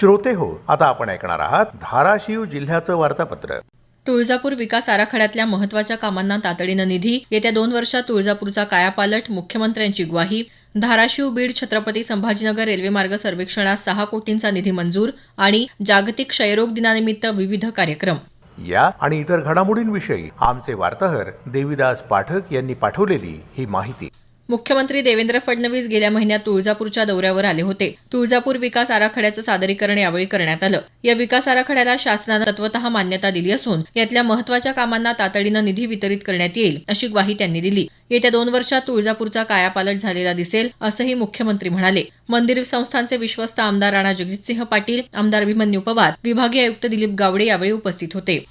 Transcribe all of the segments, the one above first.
श्रोते हो. आता आपण ऐकणार आहात धाराशिव जिल्ह्याचं वार्तापत्र. तुळजापूर विकास आराखड्यातल्या महत्त्वाच्या कामांना तातडीनं निधी येत्या दोन वर्षात तुळजापूरचा कायापालट मुख्यमंत्र्यांची ग्वाही धाराशिव बीड छत्रपती संभाजीनगर रेल्वेमार्ग सर्वेक्षणास सहा कोटींचा निधी मंजूर आणि जागतिक क्षयरोग दिनानिमित्त विविध कार्यक्रम. या आणि इतर घडामोडींविषयी आमचे वार्ताहर देविदास पाठक यांनी पाठवलेली ही माहिती. मुख्यमंत्री देवेंद्र फडणवीस गेल्या महिन्यात तुळजापूरच्या दौऱ्यावर आले होते. तुळजापूर विकास आराखड्याचं सादरीकरण यावेळी करण्यात आलं. या विकास आराखड्याला शासनानं तत्वतः मान्यता दिली असून यातल्या महत्त्वाच्या कामांना तातडीनं निधी वितरित करण्यात येईल अशी ग्वाही त्यांनी दिली. येत्या दोन वर्षात तुळजापूरचा कायापालट झालेला दिसेल असंही मुख्यमंत्री म्हणाले. मंदिर संस्थांचे विश्वस्त आमदार राणा जगजितसिंह पाटील आमदार अभिमन्यू पवार विभागीय आयुक्त दिलीप गावडे यावेळी उपस्थित होते.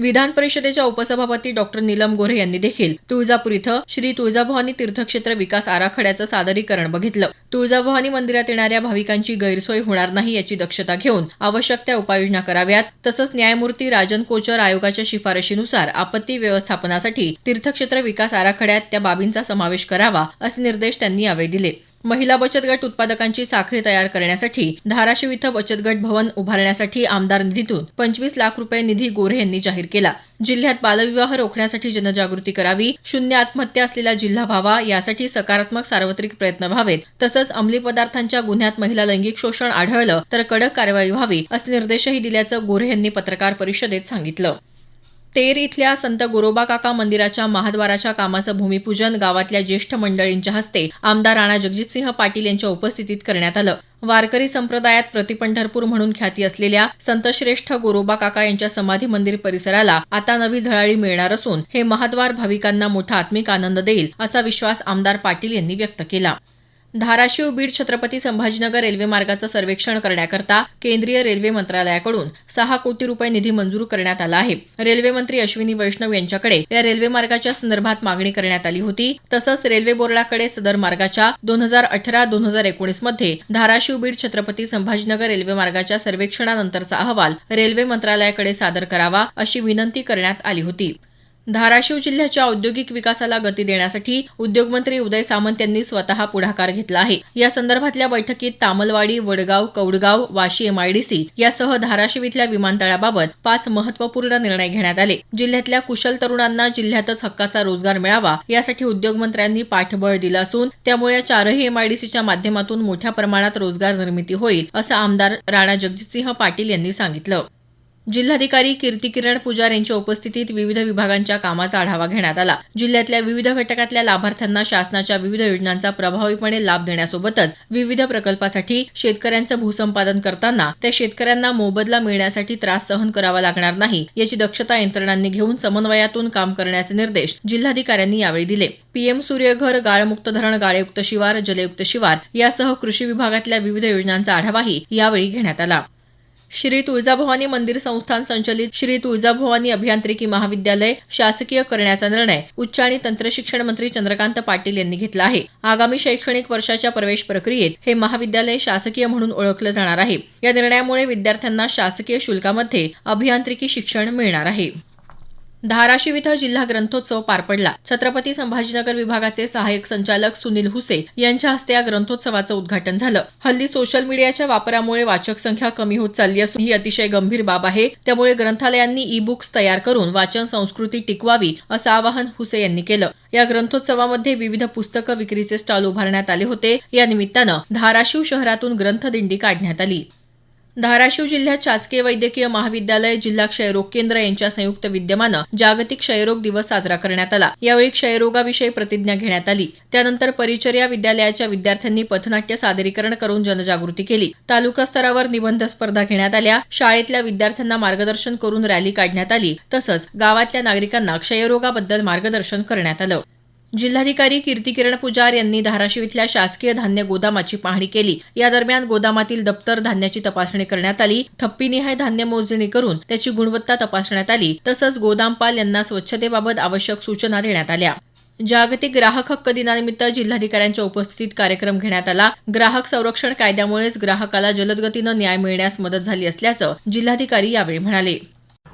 विधान परिषदेच्या उपसभापती डॉक्टर नीलम गोऱ्हे यांनी देखील तुळजापूर इथं श्री तुळजाभवानी तीर्थक्षेत्र विकास आराखड्याचं सादरीकरण बघितलं. तुळजाभवानी मंदिरात येणाऱ्या भाविकांची गैरसोय होणार नाही याची दक्षता घेऊन आवश्यक त्या उपाययोजना कराव्यात. तसंच न्यायमूर्ती राजन कोचर आयोगाच्या शिफारशीनुसार आपत्ती व्यवस्थापनासाठी तीर्थक्षेत्र विकास आराखड्यात त्या बाबींचा समावेश करावा असे निर्देश त्यांनी यावेळी दिले. महिला बचत गट उत्पादकांची साखळी तयार करण्यासाठी धाराशिव इथं बचत गट भवन उभारण्यासाठी आमदार निधीतून पंचवीस लाख रुपये निधी गोऱ्हे यांनी जाहीर केला. जिल्ह्यात बालविवाह रोखण्यासाठी जनजागृती करावी शून्य आत्महत्या असलेला जिल्हा व्हावा यासाठी सकारात्मक सार्वत्रिक प्रयत्न व्हावेत. तसंच अंमली पदार्थांच्या गुन्ह्यात महिला लैंगिक शोषण आढळलं तर कडक कारवाई व्हावी असे निर्देशही दिल्याचं गोऱ्हे यांनी पत्रकार परिषदेत सांगितलं. तेर इथल्या संत गोरोबा काका मंदिराच्या महाद्वाराच्या कामाचं भूमिपूजन गावातल्या ज्येष्ठ मंडळींच्या हस्ते आमदार राणा जगजितसिंह पाटील यांच्या उपस्थितीत करण्यात आलं. वारकरी संप्रदायात प्रतिपंढरपूर म्हणून ख्याती असलेल्या संतश्रेष्ठ गोरोबा काका यांच्या समाधी मंदिर परिसराला आता नवी झळाळी मिळणार असून हे महाद्वार भाविकांना मोठा आत्मिक आनंद देईल असा विश्वास आमदार पाटील यांनी व्यक्त केला. धाराशिव बीड छत्रपती संभाजीनगर रेल्वे मार्गाचं सर्वेक्षण करण्याकरता केंद्रीय रेल्वे मंत्रालयाकडून सहा कोटी रुपये निधी मंजूर करण्यात आला आहे. रेल्वे मंत्री अश्विनी वैष्णव यांच्याकडे या रेल्वे मार्गाच्या संदर्भात मागणी करण्यात आली होती. तसंच रेल्वे बोर्डाकडे सदर मार्गाच्या दोन हजार अठरा दोन हजार एकोणीसमध्ये धाराशिव बीड छत्रपती संभाजीनगर रेल्वे मार्गाच्या सर्वेक्षणानंतरचा अहवाल रेल्वे मंत्रालयाकडे सादर करावा अशी विनंती करण्यात आली होती. धाराशिव जिल्ह्याच्या औद्योगिक विकासाला गती देण्यासाठी उद्योगमंत्री उदय सामंत यांनी स्वतः पुढाकार घेतला आहे. या संदर्भातल्या बैठकीत तामलवाडी वडगाव कौडगाव वाशी एमआयडीसी यासह धाराशिव इथल्या विमानतळाबाबत पाच महत्त्वपूर्ण निर्णय घेण्यात आले. जिल्ह्यातल्या कुशल तरुणांना जिल्ह्यातच हक्काचा रोजगार मिळावा यासाठी उद्योगमंत्र्यांनी पाठबळ दिलं असून त्यामुळे या चारही एमआयडीसीच्या माध्यमातून मोठ्या प्रमाणात रोजगार निर्मिती होईल असं आमदार राणा जगजितसिंह पाटील यांनी सांगितलं. जिल्हाधिकारी कीर्ती किरण पुजार यांच्या उपस्थितीत विविध विभागांच्या कामाचा आढावा घेण्यात आला. जिल्ह्यातल्या विविध घटकातल्या लाभार्थ्यांना शासनाच्या विविध योजनांचा प्रभावीपणे लाभ देण्यासोबतच विविध प्रकल्पासाठी शेतकऱ्यांचं भूसंपादन करताना त्या शेतकऱ्यांना मोबदला मिळण्यासाठी त्रास सहन करावा लागणार नाही याची दक्षता यंत्रणांनी घेऊन समन्वयातून काम करण्याचे निर्देश जिल्हाधिकाऱ्यांनी यावेळी दिले. पीएम सूर्यघर गाळमुक्त धरण गाळयुक्त शिवार जलयुक्त शिवार यासह कृषी विभागातल्या विविध योजनांचा आढावाही यावेळी घेण्यात आला. श्री तुळजाभवानी मंदिर संस्थान संचलित श्री तुळजाभवानी अभियांत्रिकी महाविद्यालय शासकीय करण्याचा निर्णय उच्च आणि तंत्रशिक्षण मंत्री चंद्रकांत पाटील यांनी घेतला आहे. आगामी शैक्षणिक वर्षाच्या प्रवेश प्रक्रियेत हे महाविद्यालय शासकीय म्हणून ओळखलं जाणार आहे. या निर्णयामुळे विद्यार्थ्यांना शासकीय शुल्कामध्ये अभियांत्रिकी शिक्षण मिळणार आहे. धाराशिव इथं जिल्हा ग्रंथोत्सव पार पडला. छत्रपती संभाजीनगर विभागाचे सहाय्यक संचालक सुनील हुसे यांच्या हस्ते या ग्रंथोत्सवाचं उद्घाटन झालं. हल्ली सोशल मीडियाच्या वापरामुळे वाचक संख्या कमी होत चालली असून ही अतिशय गंभीर बाब आहे. त्यामुळे ग्रंथालयांनी ई बुक्स तयार करून वाचन संस्कृती टिकवावी असं आवाहन हुसे यांनी केलं. या ग्रंथोत्सवामध्ये विविध पुस्तकं विक्रीचे स्टॉल उभारण्यात आले होते. या निमित्तानं धाराशिव शहरातून ग्रंथदिंडी काढण्यात आली. धाराशिव जिल्ह्यात शासकीय वैद्यकीय महाविद्यालय जिल्हा क्षयरोग केंद्र यांच्या संयुक्त विद्यमानं जागतिक क्षयरोग दिवस साजरा करण्यात आला. यावेळी क्षयरोगाविषयी प्रतिज्ञा घेण्यात आली. त्यानंतर परिचर्या विद्यालयाच्या विद्यार्थ्यांनी पथनाट्य सादरीकरण करून जनजागृती केली. तालुका स्तरावर निबंध स्पर्धा घेण्यात आल्या. शाळेतल्या विद्यार्थ्यांना मार्गदर्शन करून रॅली काढण्यात आली. तसंच गावातल्या नागरिकांना क्षयरोगाबद्दल मार्गदर्शन करण्यात आलं. जिल्हाधिकारी कीर्ती किरण पुजार यांनी धाराशिव इथल्या शासकीय धान्य गोदामाची पाहणी केली. या दरम्यान गोदामातील दप्तर धान्याची तपासणी करण्यात आली. थप्पीनिहाय धान्य मोजणी करून त्याची गुणवत्ता तपासण्यात आली. तसंच गोदामपाल यांना स्वच्छतेबाबत आवश्यक सूचना देण्यात आल्या. जागतिक ग्राहक हक्क दिनानिमित्त जिल्हाधिकाऱ्यांच्या उपस्थितीत कार्यक्रम घेण्यात आला. ग्राहक संरक्षण कायद्यामुळेच ग्राहकाला जलदगतीनं न्याय मिळण्यास मदत झाली असल्याचं जिल्हाधिकारी यावेळी म्हणाले.